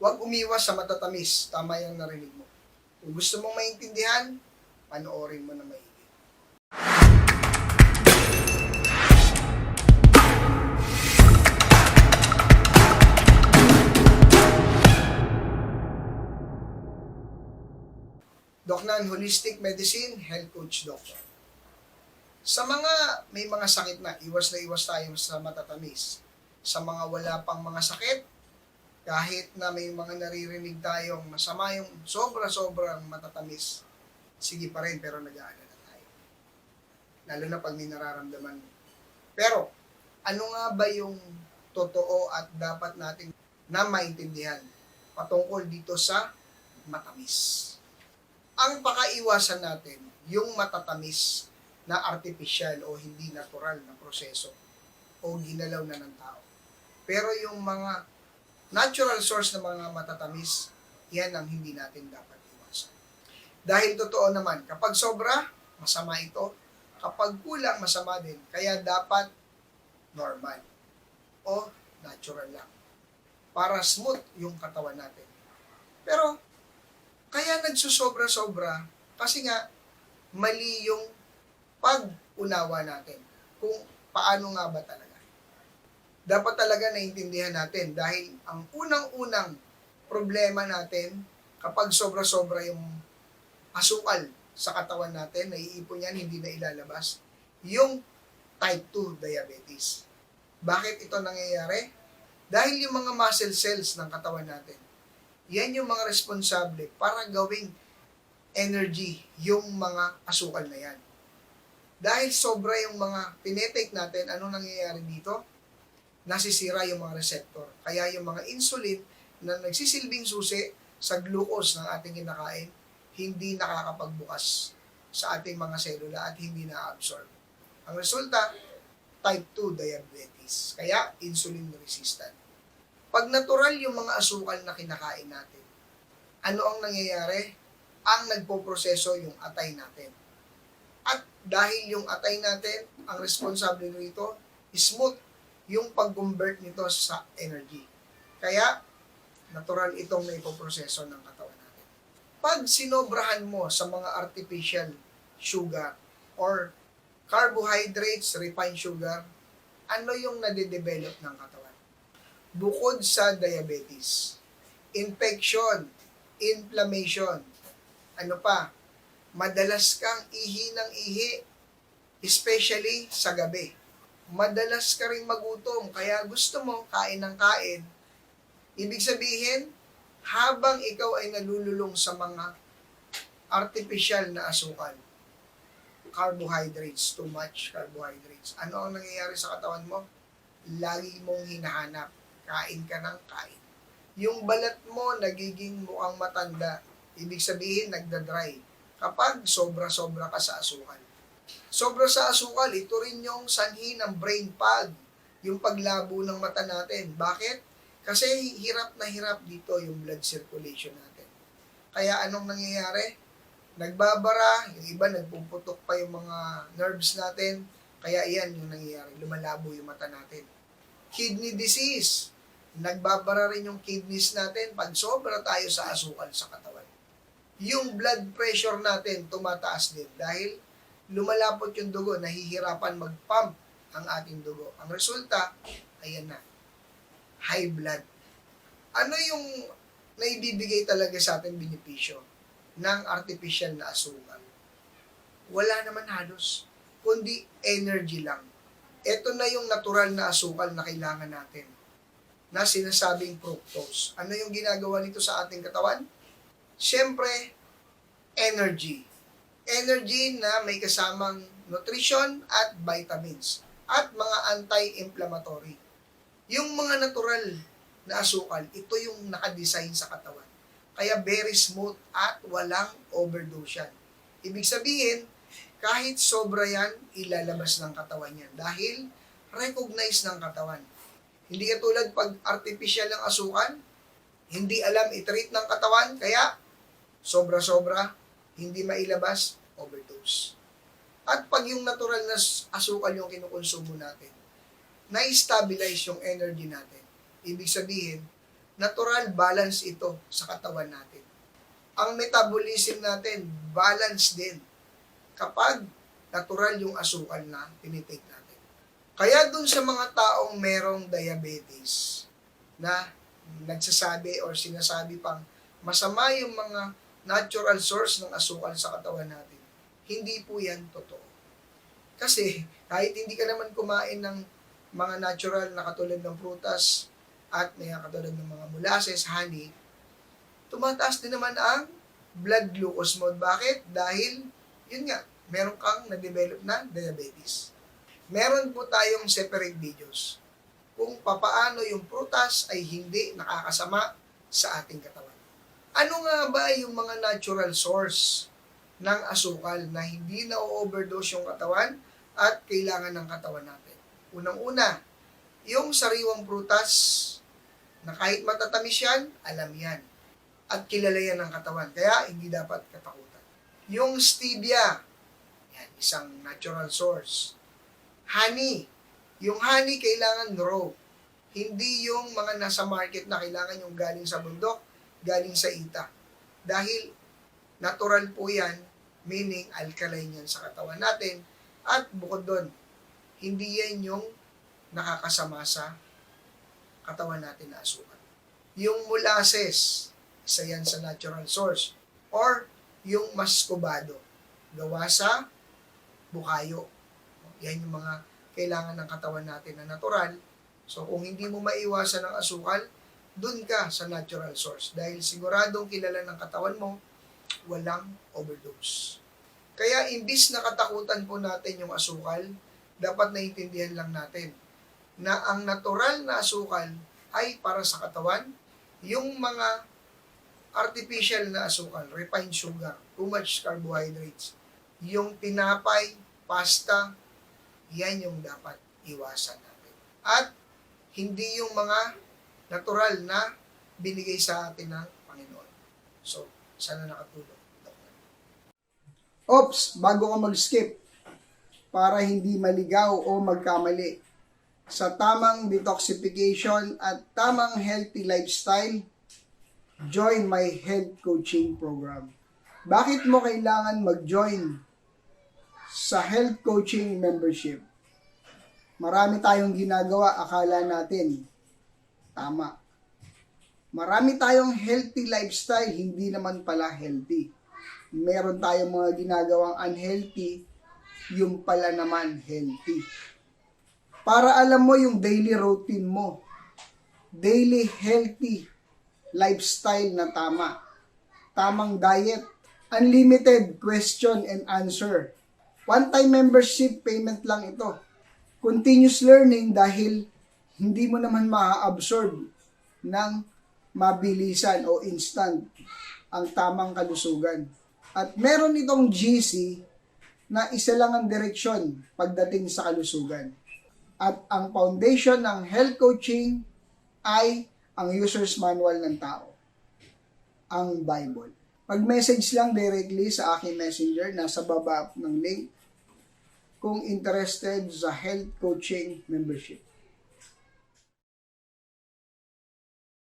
Huwag umiwas sa matatamis. Tama yung narinig mo. Kung gusto mong maintindihan, panoorin mo na maigi. Doc Nan, Holistic Medicine, Health Coach Doctor. Sa mga may mga sakit na, iwas na iwas tayo sa matatamis. Sa mga wala pang mga sakit, kahit na may mga naririnig tayong masama yung sobra-sobrang matatamis, sige pa rin pero nag-aalala tayo. Lalo na pag may nararamdaman. Pero, ano nga ba yung totoo at dapat nating na maintindihan patungkol dito sa matamis? Ang pakaiwasan natin, yung matatamis na artificial o hindi natural na proseso o ginalaw na ng tao. Pero yung mga natural source ng mga matatamis, yan ang hindi natin dapat iwasan. Dahil totoo naman, kapag sobra, masama ito. Kapag kulang, masama din. Kaya dapat normal o natural lang. Para smooth yung katawan natin. Pero, kaya nagsusobra-sobra kasi nga mali yung pag-unawa natin kung paano nga ba talaga. Dapat talaga naiintindihan natin dahil ang unang-unang problema natin kapag sobra-sobra yung asukal sa katawan natin, naiipon yan, hindi na ilalabas, yung type 2 diabetes. Bakit ito nangyayari? Dahil yung mga muscle cells ng katawan natin, yan yung mga responsable para gawing energy yung mga asukal na yan. Dahil sobra yung mga tinetake natin, ano nangyayari dito? Nasisira yung mga receptor. Kaya yung mga insulin na nagsisilbing susi sa glucose ng ating kinakain, hindi nakakapagbukas sa ating mga selula at hindi na-absorb. Ang resulta, type 2 diabetes. Kaya insulin resistant. Pag natural yung mga asukal na kinakain natin, ano ang nangyayari? Ang nagpoproseso yung atay natin. At dahil yung atay natin, ang responsable nito, smooth yung pag-convert nito sa energy. Kaya, natural itong naipoproseso ng katawan natin. Pag sinobrahan mo sa mga artificial sugar or carbohydrates, refined sugar, ano yung nade-develop ng katawan? Bukod sa diabetes, infection, inflammation, ano pa, madalas kang ihi ng ihi, especially sa gabi. Madalas ka rin magutom, kaya gusto mo kain ng kain. Ibig sabihin, habang ikaw ay nalululong sa mga artificial na asukal, carbohydrates, too much carbohydrates. Ano ang nangyayari sa katawan mo? Lagi mong hinahanap. Kain ka ng kain. Yung balat mo nagiging mukhang matanda. Ibig sabihin, nagda-dry. Kapag sobra-sobra ka sa asukal. Sobra sa asukal, ito rin yung sanhi ng brain fog. Yung paglabo ng mata natin. Bakit? Kasi hirap na hirap dito yung blood circulation natin. Kaya anong nangyayari? nagbabara, yung iba nagpuputok pa yung mga nerves natin, kaya iyan yung nangyayari, lumalabo yung mata natin. Kidney disease, nagbabara rin yung kidneys natin pag sobra tayo sa asukal sa katawan. Yung blood pressure natin tumataas din dahil lumalapot yung dugo, nahihirapan mag-pump ang ating dugo. Ang resulta, ayan na, high blood. Ano yung naibibigay talaga sa ating benepisyo? ng artificial na asukal. Wala naman halos, kundi energy lang. Ito na yung natural na asukal na kailangan natin na sinasabing fructose. Ano yung ginagawa nito sa ating katawan? Siyempre, energy. Energy na may kasamang nutrition at vitamins at mga anti-inflammatory. Yung mga natural na asukal, ito yung nakadesign sa katawan. Kaya very smooth at walang overdose yan. Ibig sabihin, kahit sobra yan, ilalabas ng katawan yan. Dahil recognize ng katawan. Hindi katulad pag artificial ng asukan, hindi alam i-treat ng katawan, kaya sobra-sobra, hindi mailabas, overdose. At pag yung natural na asukal yung kinukonsumo natin, na-stabilize yung energy natin. Ibig sabihin, natural balance ito sa katawan natin. Ang metabolism natin, balance din kapag natural yung asukal na tinitake natin. Kaya dun sa mga taong merong diabetes na nagsasabi or sinasabi pang masama yung mga natural source ng asukal sa katawan natin, hindi po yan totoo. Kasi kahit hindi ka naman kumain ng mga natural na katulad ng prutas at mga katulad ng mga molasses, honey, tumataas din naman ang blood glucose mode. Bakit? Dahil, yun nga, meron kang na-develop na diabetes. Meron po tayong separate videos kung papaano yung prutas ay hindi nakakasama sa ating katawan. Ano nga ba yung mga natural source ng asukal na hindi na-overdose yung katawan at kailangan ng katawan natin? Unang-una, yung sariwang prutas na kahit matatamis yan, alam yan. At kilala yan ng katawan. Kaya hindi dapat katakutan. Yung stevia, yan, isang natural source. Honey, yung honey kailangan raw. Hindi yung mga nasa market na kailangan yung galing sa bundok, galing sa ita. Dahil natural po yan, meaning alkaline yan sa katawan natin. At bukod doon, hindi yan yung nakakasama sa katawan natin na asukal. Yung molasses, isa yan sa natural source. Or yung maskobado, gawa sa bukayo. Yan yung mga kailangan ng katawan natin na natural. So kung hindi mo maiwasan ang asukal, dun ka sa natural source. Dahil siguradong kilala ng katawan mo, walang overdose. Kaya imbis na katakutan po natin yung asukal, dapat naiintindihan lang natin na ang natural na asukal ay para sa katawan, yung mga artificial na asukal, refined sugar, too much carbohydrates, yung tinapay, pasta, yan yung dapat iwasan natin. At hindi yung mga natural na binigay sa atin ng Panginoon. So, sana nakatulong. Ops, bago ka mag-skip, para hindi maligaw o magkamali, sa tamang detoxification at tamang healthy lifestyle, join my health coaching program. Bakit mo kailangan mag-join sa health coaching membership? Marami tayong ginagawa, akala natin tama. Marami tayong healthy lifestyle, hindi naman pala healthy. Meron tayong mga ginagawang unhealthy, yung pala naman healthy. Para alam mo yung daily routine mo, daily healthy lifestyle na tama, tamang diet, unlimited question and answer. One-time membership payment lang ito. Continuous learning dahil hindi mo naman ma-absorb ng mabilisan o instant ang tamang kalusugan. At meron itong GC na isa lang ang direksyon pagdating sa kalusugan. At ang foundation ng health coaching ay ang user's manual ng tao, ang Bible. Pag-message lang directly sa aking messenger, nasa baba ng link, kung interested sa health coaching membership.